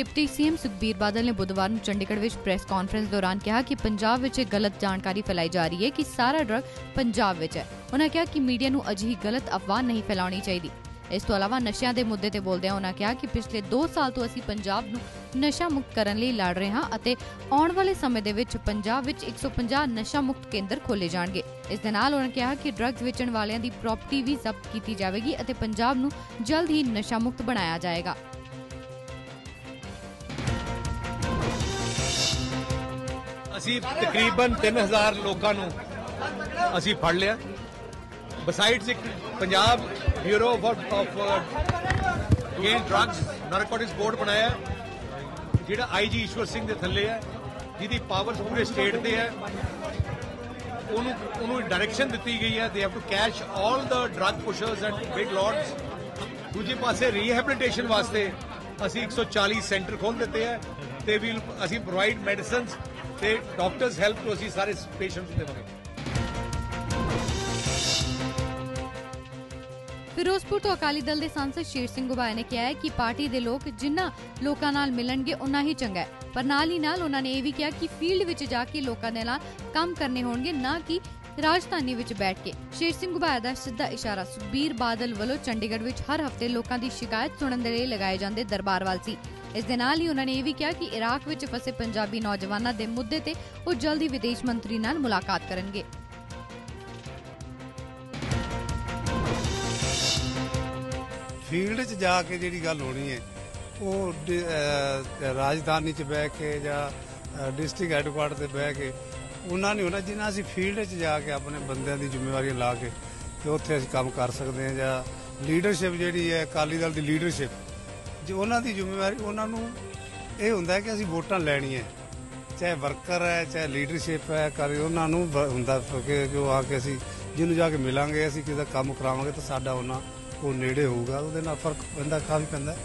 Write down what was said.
Deputy CM Sukhbir Badal ਨੇ ਬੁੱਧਵਾਰ ਨੂੰ ਚੰਡੀਗੜ੍ਹ ਵਿੱਚ ਪ੍ਰੈਸ ਕਾਨਫਰੰਸ ਦੌਰਾਨ ਕਿਹਾ ਕਿ ਪੰਜਾਬ ਵਿੱਚ ਇਹ ਗਲਤ ਜਾਣਕਾਰੀ ਫੈਲਾਈ ਜਾ ਰਹੀ ਹੈ ਕਿ ਸਾਰਾ ਡਰਗ ਪੰਜਾਬ ਵਿੱਚ ਹੈ। ਉਹਨਾਂ ਕਿਹਾ ਕਿ ਮੀਡੀਆ ਨੂੰ ਅਜਿਹੀ ਗਲਤ ਅਫਵਾਹ ਨਹੀਂ ਫੈਲਾਉਣੀ ਚਾਹੀਦੀ। ਇਸ ਤੋਂ ਇਲਾਵਾ ਨਸ਼ਿਆਂ ਦੇ ਮੁੱਦੇ ਤੇ ਬੋਲਦਿਆਂ ਉਹਨਾਂ ਕਿਹਾ ਕਿ ਪਿਛਲੇ 2 ਸਾਲ ਤੋਂ ਅਸੀਂ ਪੰਜਾਬ ਨੂੰ ਨਸ਼ਾ ਮੁਕਤ ਕਰਨ ਲਈ ਲੜ ਰਹੇ ਹਾਂ ਅਤੇ ਆਉਣ ਵਾਲੇ ਸਮੇਂ ਦੇ ਵਿੱਚ ਪੰਜਾਬ ਵਿੱਚ 150 ਨਸ਼ਾ ਮੁਕਤ ਕੇਂਦਰ ਖੋਲੇ ਜਾਣਗੇ। ਇਸ ਦੇ ਨਾਲ ਉਹਨਾਂ ਕਿਹਾ ਕਿ ਡਰੱਗਸ ਵੇਚਣ ਵਾਲਿਆਂ ਦੀ ਪ੍ਰਾਪਰਟੀ ਵੀ ਜ਼ਬਤ ਕੀਤੀ ਜਾਵੇਗੀ ਅਤੇ ਪੰਜਾਬ ਨੂੰ ਜਲਦ ਹੀ ਨਸ਼ਾ ਮੁਕਤ ਬਣਾਇਆ ਜਾਏਗਾ। ਅਸੀਂ ਤਕਰੀਬਨ 3000 ਲੋਕਾਂ ਨੂੰ ਅਸੀਂ ਫੜ ਲਿਆ। ਬਸਾਈਡਸ ਇੱਕ Punjab bureau of again drugs narcotics board ਬਣਾਇਆ ਹੈ, ਜਿਹੜਾ ਆਈਜੀ ਈਸ਼ਵਰ ਸਿੰਘ ਦੇ ਥੱਲੇ ਹੈ ਜਿਹਦੀ ਪਾਵਰ ਪੂਰੇ ਸਟੇਟ ਤੇ ਹੈ। ਉਹਨੂੰ ਉਹਨੂੰ ਡਾਇਰੈਕਸ਼ਨ ਦਿੱਤੀ ਗਈ ਹੈ they have to catch all the drug pushers and big lords ਦੂਜੇ ਪਾਸੇ ਰੀਹੈਬਿਲਿਟੇਸ਼ਨ ਵਾਸਤੇ ਅਸੀਂ 140 ਸੈਂਟਰ ਖੋਲ ਦਿੱਤੇ ਹੈ ਤੇ ਵੀ ਅਸੀਂ ਪ੍ਰੋਵਾਈਡ ਮੈਡੀਸਿਨਸ ਤੇ ਡਾਕਟਰਸ ਹੈਲਪ ਤੋਂ ਅਸੀਂ ਸਾਰੇ ਪੇਸ਼ੈਂਟਸ ਨੂੰ ਦੇਵਾਂਗੇ। ਫਿਰੋਜ਼ਪੁਰ ਤੋਂ ਅਕਾਲੀ ਦਲ ਦੇ ਸੰਸਦ ਸ਼ੇਰ ਸਿੰਘ ਗੁਬਾਇਆ ਨੇ ਕਿਹਾ ਹੈ ਕਿ ਪਾਰਟੀ ਦੇ ਲੋਕ ਜਿੰਨਾ ਲੋਕਾਂ ਨਾਲ ਮਿਲਣਗੇ ਉਨਾ ਹੀ ਚੰਗਾ ਹੈ। ਪਰ ਨਾਲ ਹੀ ਨਾਲ ਉਹਨਾਂ ਨੇ ਇਹ ਵੀ ਕਿਹਾ ਕਿ ਫੀਲਡ ਵਿੱਚ ਜਾ ਕੇ ਲੋਕਾਂ ਦੇ ਨਾਲ ਕੰਮ ਕਰਨੇ ਹੋਣਗੇ, ਨਾ ਕਿ ਰਾਜਧਾਨੀ ਵਿੱਚ ਬੈਠ ਕੇ। ਸ਼ੇਰ ਸਿੰਘ ਗੁਬਾਇਆ ਦਾ ਸਿੱਧਾ ਇਸ਼ਾਰਾ, ਸੁਖਬੀਰ ਬਾਦਲ ਵੱਲੋਂ ਚੰਡੀਗੜ੍ਹ ਵਿੱਚ ਹਰ ਹਫ਼ਤੇ ਲੋਕਾਂ ਦੀ ਸ਼ਿਕਾਇਤ ਸੁਣਨ ਦੇ ਲਈ ਲਗਾਏ ਜਾਂਦੇ ਦਰਬਾਰ ਵੱਲ ਸੀ। ਇਸ ਦੇ ਨਾਲ ਹੀ ਉਹਨਾਂ ਨੇ ਇਹ ਵੀ ਕਿਹਾ ਕਿ ਇਰਾਕ ਵਿੱਚ ਫਸੇ ਪੰਜਾਬੀ ਨੌਜਵਾਨਾਂ ਦੇ ਮੁੱਦੇ ਤੇ ਉਹ ਜਲਦੀ ਵਿਦੇਸ਼ ਮੰਤਰੀ ਨਾਲ ਮੁਲਾਕਾਤ ਕਰਨਗੇ। ਫੀਲਡ 'ਚ ਜਾ ਕੇ ਜਿਹੜੀ ਗੱਲ ਹੋਣੀ ਹੈ, ਉਹ ਰਾਜਧਾਨੀ 'ਚ ਬਹਿ ਕੇ ਜਾਂ ਡਿਸਟ੍ਰਿਕਟ ਹੈੱਡਕੁਆਟਰ ਤੇ ਬਹਿ ਕੇ ਉਹਨਾਂ ਨੇ ਹੋਣਾ ਜਿੰਨਾ ਅਸੀਂ ਫੀਲਡ 'ਚ ਜਾ ਕੇ ਆਪਣੇ ਬੰਦਿਆਂ ਦੀ ਜਿੰਮੇਵਾਰੀ ਲਾ ਕੇ ਤੇ ਉੱਥੇ ਅਸੀਂ ਕੰਮ ਕਰ ਸਕਦੇ ਹਾਂ ਜਾਂ ਲੀਡਰਸ਼ਿਪ ਜਿਹੜੀ ਹੈ, ਅਕਾਲੀ ਦਲ ਦੀ ਲੀਡਰਸ਼ਿਪ ਜੇ ਉਹਨਾਂ ਦੀ ਜ਼ਿੰਮੇਵਾਰੀ, ਉਹਨਾਂ ਨੂੰ ਇਹ ਹੁੰਦਾ ਕਿ ਅਸੀਂ ਵੋਟਾਂ ਲੈਣੀਆਂ ਚਾਹੇ ਵਰਕਰ ਹੈ, ਚਾਹੇ ਲੀਡਰਸ਼ਿਪ ਹੈ, ਕਰ ਉਹਨਾਂ ਨੂੰ ਬ- ਹੁੰਦਾ ਕਿ ਕਿ ਉਹ ਆ ਕੇ ਅਸੀਂ, ਜਿਹਨੂੰ ਜਾ ਕੇ ਮਿਲਾਂਗੇ, ਅਸੀਂ ਕਿਸੇ ਦਾ ਕੰਮ ਕਰਾਵਾਂਗੇ ਤਾਂ ਸਾਡਾ ਉਹਨਾਂ, ਉਹ ਨੇੜੇ ਹੋਊਗਾ, ਉਹਦੇ ਨਾਲ ਫ਼ਰਕ ਪੈਂਦਾ, ਕਾਫੀ ਪੈਂਦਾ